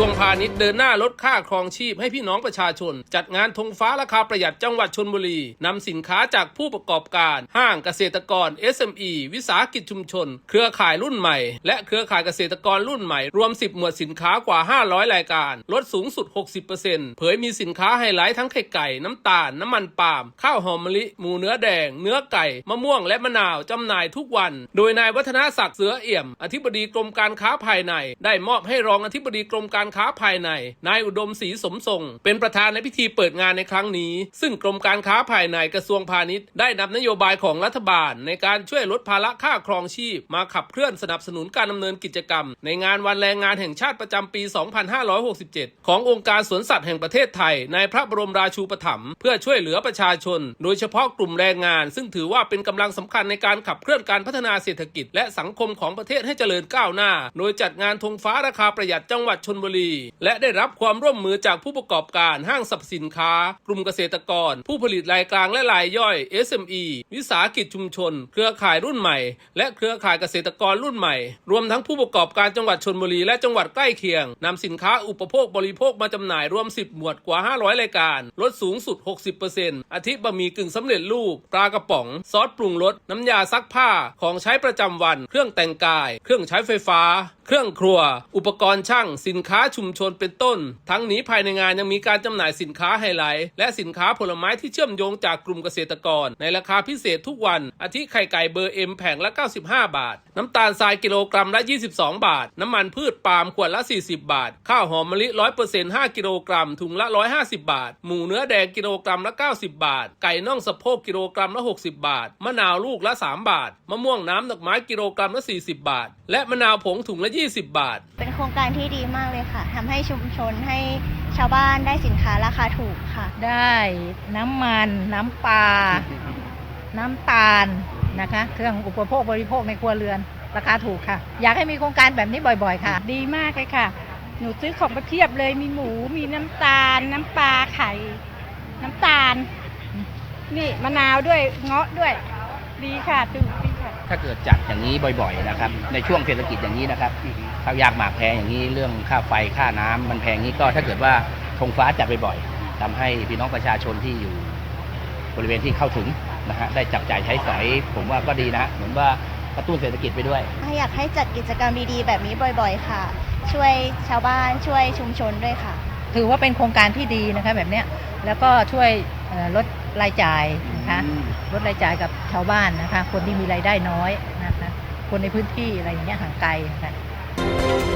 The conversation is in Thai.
ทรวงพาณิชย์เดินหน้าลดค่าครองชีพให้พี่น้องประชาชน จัดงานธงฟ้าราคาประหยัดจังหวัดชนบุรีนำสินค้าจากผู้ประกอบการ ห้างเกษตรกร SME วิสาหกิจชุมชน เครือข่ายรุ่นใหม่ และเครือข่ายเกษตรกรรุ่นใหม่ รวม 10 หมวดสินค้ากว่า 500 รายการ ลดสูงสุด 60%เผยมีสินค้าไฮไลท์ทั้งไข่ไก่ น้ำตาล น้ำมันปาล์มข้าวหอมมะลิ หมูเนื้อแดง เนื้อไก่ มะม่วงและมะนาวจำหน่ายทุกวัน โดยนายวัฒนศักดิ์เสือเอี่ยม อธิบดีกรมการค้าภายใน ได้มอบให้รองอธิบดีกรมการค้าภายใน นายอุดมศรีสมทรง เป็นประธานในพิธีเปิดงานในครั้งนี้ ซึ่งกรมการค้าภายในกระทรวงพาณิชย์ได้นำนโยบายของรัฐบาล ในการช่วยลดภาระค่าครองชีพ มาขับเคลื่อนสนับสนุนการดำเนินกิจกรรม ในงานวันแรงงานแห่งชาติประจำปี 2567 ขององค์การสวนสัตว์แห่งประเทศไทย ในพระบรมราชูปถัมภ์เพื่อช่วยเหลือประชาชน โดยเฉพาะกลุ่มแรงงาน ซึ่งถือว่าเป็นกำลังสำคัญในการขับเคลื่อนการพัฒนาเศรษฐกิจ และสังคมของประเทศให้เจริญก้าวหน้า โดยจัดงานธงฟ้าราคาประหยัดจังหวัดชนบุรีและได้รับความร่วมมือจากผู้ประกอบการห้างสรรพสินค้า กลุ่มเกษตรกร ผู้ผลิตรายกลางและรายย่อย SME วิสาหกิจชุมชน เครือข่ายรุ่นใหม่ และเครือข่ายเกษตรกรรุ่นใหม่ รวมทั้งผู้ประกอบการจังหวัดชนบุรีและจังหวัดใกล้เคียงนำสินค้าอุปโภคบริโภคมาจำหน่ายรวม 10 หมวดกว่า 500 รายการ ลดสูงสุด 60%อาทิบะหมี่กึ่งสำเร็จรูป ปลากระป๋อง ซอสปรุงรสน้ำยาซักผ้าของใช้ประจำวัน เครื่องแต่งกาย เครื่องใช้ไฟฟ้า เครื่องครัว อุปกรณ์ช่าง สินค้าชุมชนเป็นต้น ทั้งนี้ภายในงานยังมีการจำหน่ายสินค้าไฮไลท์และสินค้าผลไม้ที่เชื่อมโยงจากกลุ่มเกษตรกร ในราคาพิเศษทุกวัน อาทิไข่ไก่เบอร์เอ็มแผงละ 95 บาท น้ำตาลทรายกิโลกรัมละ 22 บาท น้ำมันพืชปาล์มขวดละ 40 บาท ข้าวหอมมะลิ 100% 5 กิโลกรัม ถุงละ 150 บาท หมูเนื้อแดงกิโลกรัมละ 90 บาท ไก่น่องสะโพกกิโลกรัมละ 60 บาท มะนาวลูกละ 3 บาท มะม่วงน้ำดอกไม้กิโลกรัมละ 40 บาท และมะนาวผงถุงละ20 บาท เป็นโครงการที่ดีมากเลยค่ะ ทำให้ชุมชนให้ชาวบ้านได้สินค้าราคาถูกค่ะ ได้น้ำมันน้ำปลา น้ำตาลนะคะ เครื่องอุปโภคบริโภคในครัวเรือน ราคาถูกค่ะ อยากให้มีโครงการแบบนี้บ่อยๆ ค่ะ ดีมากเลยค่ะ หนูซื้อของไปเพียบเลยมีหมูมีน้ำตาล น้ำปลาไข่น้ำตาล นี่มะนาวด้วยเงาะด้วย ดีค่ะถูกดีค่ะ ถ้าเกิดจัดอย่างนี้บ่อยๆนะครับ ในช่วงเศรษฐกิจอย่างนี้นะครับข้าวยากหมากแพงอย่างนี้เรื่องค่าไฟค่าน้ำมันแพงนี้ก็ถ้าเกิดว่าธงฟ้าจัดบ่อยๆทำให้พี่น้องประชาชนที่อยู่บริเวณที่เข้าถึงนะฮะได้จับจ่ายใช้สอยผมว่าก็ดีนะเหมือนว่ากระตุ้นเศรษฐกิจไปด้วย อยากให้จัดกิจกรรมดีๆ แบบนี้บ่อยๆ ค่ะ ช่วยชาวบ้านช่วยชุมชนด้วยค่ะ ถือว่าเป็นโครงการที่ดีนะคะแบบเนี้ยแล้วก็ช่วยเอ่อลดรายจ่าย นะคะ ลดรายจ่ายกับชาวบ้านนะคะ คนที่มีรายได้น้อยนะคะ คนในพื้นที่อะไรอย่างเงี้ยห่างไกลนะคะ